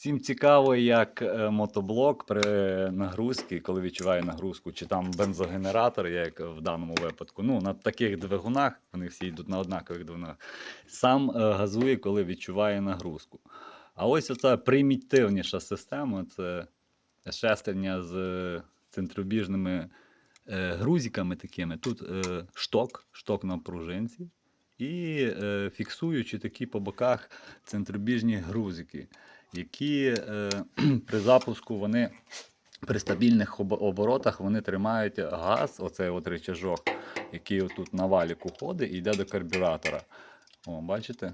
Всім цікаво, як е, мотоблок при нагрузці, коли відчуває нагрузку, чи там бензогенератор, як в даному випадку. Ну, на таких двигунах, вони всі йдуть на однакових двигунах, сам е, газує, коли відчуває нагрузку. А ось оця примітивніша система це шестерня з центробіжними е, грузиками такими. Тут шток, шток на пружинці. І фіксуючи такі по боках центробіжні грузики, які е, при запуску вони при стабільних оборотах вони тримають газ, оцей от речажок, який отут на валіку ходить і йде до карбюратора. О, бачите?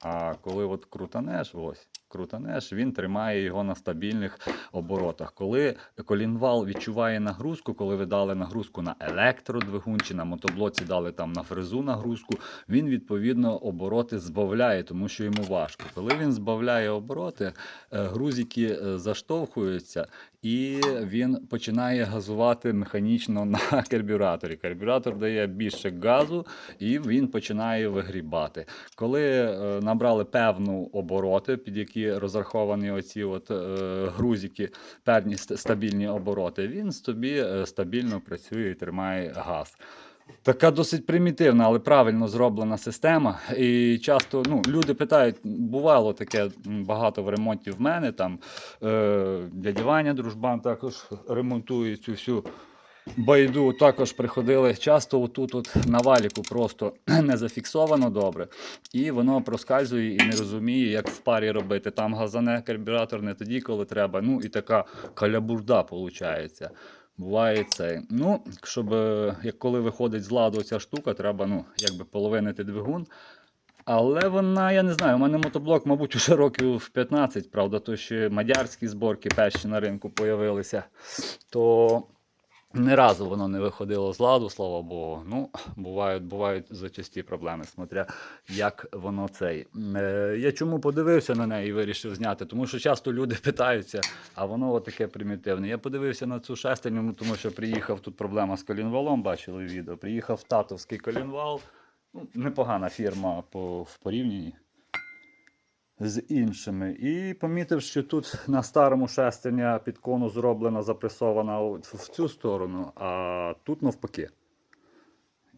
А коли от крутанеш, ось, крутанеш, він тримає його на стабільних оборотах. Коли колінвал відчуває нагрузку, коли ви дали нагрузку на електродвигун чи на мотоблоці дали там на фрезу нагрузку, він відповідно обороти збавляє, тому що йому важко. Коли він збавляє обороти, е, грузики е, заштовхуються і він починає газувати механічно на карбюраторі. Карбюратор дає більше газу і він починає вигрібати. Коли е, набрали певну обороти, під які розраховані оці от, е, грузики, певні стабільні обороти, він собі е, стабільно працює і тримає газ. Така досить примітивна, але правильно зроблена система. І часто ну, люди питають, бувало таке багато в ремонті в мене. Там е, дядя Ваня, дружбан також ремонтує цю всю байду. Також приходили часто отут от на валіку просто не зафіксовано добре. І воно проскальзує і не розуміє, як в парі робити. Там газане карбюратор не тоді, коли треба. Ну і така калябурда виходить. Буває це. Ну, щоб е, як коли виходить з ладу ця штука, треба ну, якби половинити двигун. Але вона, я не знаю, у мене мотоблок, мабуть, уже років в 15, правда, то ще мадярські зборки перші на ринку появилися. То не разу воно не виходило з ладу, слава Богу. Ну, бувають, бувають зачасті проблеми, смотря як воно цей. Е, я чому подивився на неї і вирішив зняти? Тому що часто люди питаються, а воно отаке примітивне. Я подивився на цю шестерню, ну, тому що приїхав тут проблема з колінвалом, бачили відео. Приїхав татовський колінвал. Ну, непогана фірма по, в порівнянні з іншими. І помітив, що тут на старому шестерня під кону зроблена, запресована в цю сторону, а тут навпаки.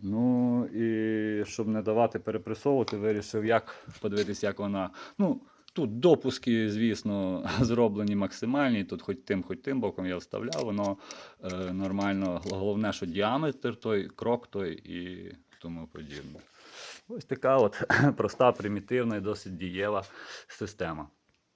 Ну і щоб не давати перепресовувати, вирішив, як подивитися, як вона. Ну, тут допуски, звісно, зроблені максимальні. Тут хоч тим, хоч тим боком я вставляв, воно е, нормально. Головне, що діаметр той, крок той і тому подібне. Ось така от проста, примітивна і досить дієва система.